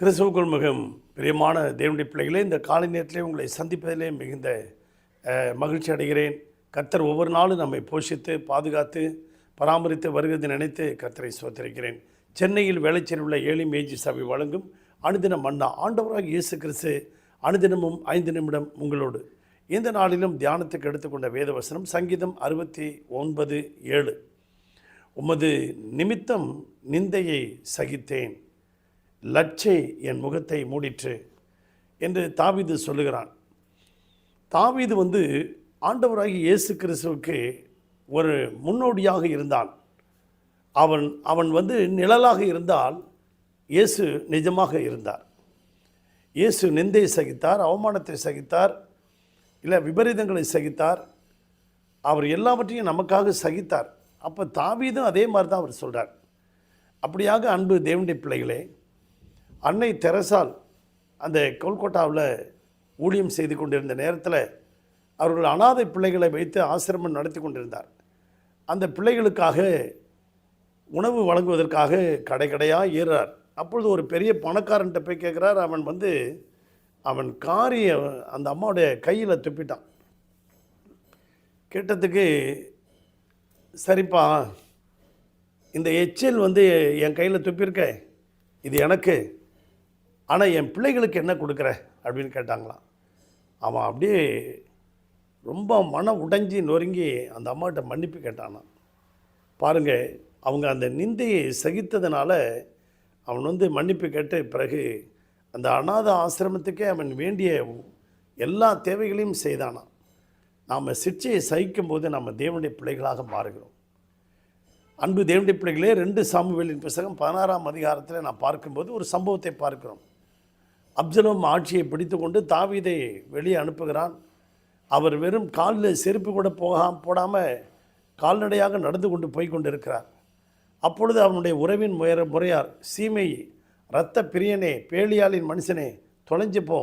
கிறிஸ்துவுக்குள் மிகவும் பிரியமான தேவனுடைய பிள்ளைகளே இந்த காலை நேரத்திலே உங்களை சந்திப்பதிலே மிகுந்த மகிழ்ச்சி அடைகிறேன். கர்த்தர் ஒவ்வொரு நாளும் நம்மை போஷித்து பாதுகாத்து பராமரித்து வருகிறது நினைத்து கர்த்தரை சோத்தரிக்கிறேன் சென்னையில் வேலைச்சேரி உள்ள ஏழி மேஜி சபை வழங்கும் அனுதினம் மன்னா ஆண்டவராக இயேசு கிறிஸ்து அனுதினமும் ஐந்து நிமிடம் உங்களோடு. இந்த நாளிலும் தியானத்துக்கு எடுத்துக்கொண்ட வேதவசனம் சங்கீதம் அறுபத்தி ஒன்பது ஏழு. உமது நிமித்தம் நிந்தையை சகித்தேன். லட்சை என் முகத்தை மூடிற்று என்று தாவிது சொல்லுகிறான். தாவிது வந்து ஆண்டவராகி இயேசு கிறிஸ்துவுக்கு ஒரு முன்னோடியாக இருந்தான். அவன் அவன் வந்து நிழலாக இருந்தால் இயேசு நிஜமாக இருந்தார். இயேசு நிந்தை சகித்தார் அவமானத்தை சகித்தார் இல்லை விபரீதங்களை சகித்தார் அவர் எல்லாவற்றையும் நமக்காக சகித்தார். அப்போ தாவீதும் அதே மாதிரி தான் அவர் சொல்கிறார் அப்படியாக அன்பு தேவனுடைய பிள்ளைகளே அன்னை தெரசால் அந்த கொல்கட்டாவில் ஊழியம் செய்து கொண்டிருந்த நேரத்தில் அவர்கள் அனாதை பிள்ளைகளை வைத்து ஆசிரமம் நடத்தி கொண்டிருந்தார். அந்த பிள்ளைகளுக்காக உணவு வழங்குவதற்காக கடை கடையாக ஏறுறார். அப்பொழுது ஒரு பெரிய பணக்காரன்ட்ட போய் கேட்குறார். அவன் வந்து அவன் காரிய அந்த அம்மாவுடைய கையில் துப்பிட்டான். கேட்டதுக்கு சரிப்பா இந்த எச்சில் வந்து என் கையில் துப்பியிருக்க இது எனக்கு. ஆனால் என் பிள்ளைகளுக்கு என்ன கொடுக்குற? அப்படின்னு கேட்டாங்களாம். அவன் அப்படியே ரொம்ப மன உடைஞ்சி நொறுங்கி அந்த அம்மாட்ட மன்னிப்பு கேட்டானான் பாருங்கள் அவங்க அந்த நிந்தையை சகித்ததுனால அவன் வந்து மன்னிப்பு கேட்டு பிறகு அந்த அநாத ஆசிரமத்துக்கே அவன் வேண்டிய எல்லா தேவைகளையும் செய்தானான் நாம் சிச்சையை சகிக்கும் போது நம்ம தேவனுடைய பிள்ளைகளாக மாறுகிறோம். அன்பு தேவனுடைய பிள்ளைகளே ரெண்டு சாமுவேலின் புஸ்தகம் பதினாறாம் அதிகாரத்தில் நான் பார்க்கும்போது ஒரு சம்பவத்தை பார்க்கிறோம். அப்சலோம் ஆட்சியை பிடித்துக்கொண்டு தாவீதை வெளியே அனுப்புகிறான். அவர் வெறும் காலில் செருப்பு கூட போகாம போடாமல் கால்நடையாக நடந்து கொண்டு போய் கொண்டிருக்கிறார். அப்பொழுது அவனுடைய உறவின் முயற முறையார் சீமை இரத்த பிரியனே பேலியாளின் மனுஷனே தொலைஞ்சு போ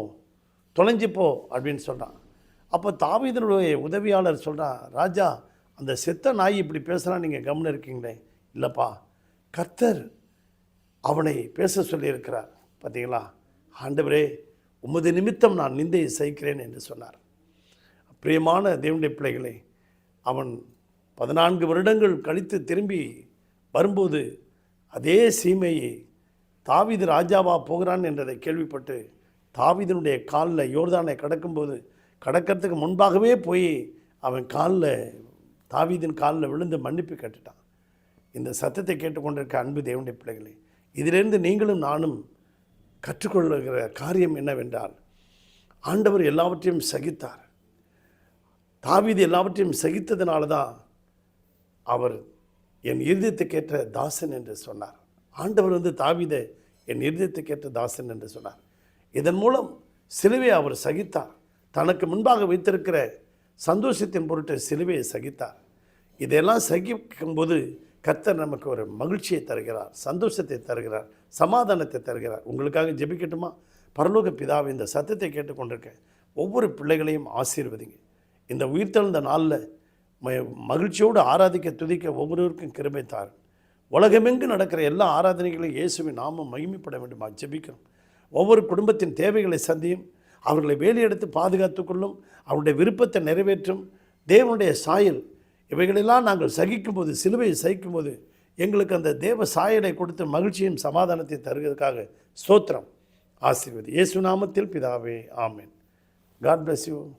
தொலைஞ்சு போ அப்படின்னு சொல்கிறான் அப்போ தாவீதனுடைய உதவியாளர் சொல்கிறான் ராஜா அந்த செத்த நாய் இப்படி பேசுனா நீங்கள் கவனம் இருக்கீங்களே. இல்லைப்பா கர்த்தர் அவனை பேச சொல்லியிருக்கிறார். பார்த்தீங்களா ஆண்டவரே உமது நிமித்தம் நான் நிந்தையை சகிக்கிறேன் என்று சொன்னார். பிரியமான தேவனுடைய பிள்ளைகளை அவன் பதினான்கு வருடங்கள் கழித்து திரும்பி வரும்போது அதே சீமையை தாவீது ராஜாவா போகிறான் என்றதை கேள்விப்பட்டு தாவீதனுடைய காலில் யோர்தானை கடக்கும்போது கடக்கிறதுக்கு முன்பாகவே போய் அவன் காலில் தாவிதின் காலில் விழுந்து மன்னிப்பு கேட்டுட்டான். இந்த சத்தத்தை கேட்டுக்கொண்டிருக்க அன்பு தேவனுடைய பிள்ளைகளே இதிலிருந்து நீங்களும் நானும் கற்றுக்கொள்ளுகிற காரியம் என்னவென்றால் ஆண்டவர் எல்லாவற்றையும் சகித்தார். தாவீது எல்லாவற்றையும் சகித்ததுனால தான் அவர் என் இருதயத்துக்கேற்ற தாசன் என்று சொன்னார். ஆண்டவர் வந்து தாவீதை என் இருதயத்துக்கேற்ற தாசன் என்று சொன்னார். இதன் மூலம் சிலுவையை அவர் சகித்தார். தனக்கு முன்பாக வைத்திருக்கிற சந்தோஷத்தின் பொருட்டு சிலுவையை சகித்தார். இதையெல்லாம் சகிக்கும்போது கர்த்தர் நமக்கு ஒரு மகிழ்ச்சியை தருகிறார் சந்தோஷத்தை தருகிறார். சமாதானத்தை தருகிறார். உங்களுக்காக ஜெபிக்கட்டுமா? பரலோக பிதாவை இந்த சத்தத்தை கேட்டுக்கொண்டிருக்க ஒவ்வொரு பிள்ளைகளையும் ஆசீர்வதிங்க. இந்த உயிர்த்தெழுந்த நாளில் ம- மகிழ்ச்சியோடு ஆராதிக்க துதிக்க ஒவ்வொருவருக்கும் கிருபை தார். உலகமெங்கு நடக்கிற எல்லா ஆராதனைகளையும் இயேசுவின் நாமம் மகிமைப்பட வேண்டுமா? ஜெபிக்கிறோம். ஒவ்வொரு குடும்பத்தின் தேவைகளை சந்தியும் அவர்களை வேலையெடுத்து பாதுகாத்துக்கொள்ளும் அவருடைய விருப்பத்தை நிறைவேற்றும் தேவனுடைய சாயல் இவைகளெல்லாம் நாங்கள் சகிக்கும்போது சிலுவையை சகிக்கும்போது எங்களுக்கு அந்த தேவ சாயலை கொடுத்து மகிழ்ச்சியும் சமாதானத்தையும் தருவதற்காக ஸ்தோத்திரம். ஆசீர்வதி. இயேசு நாமத்தில் பிதாவே. ஆமேன். God bless you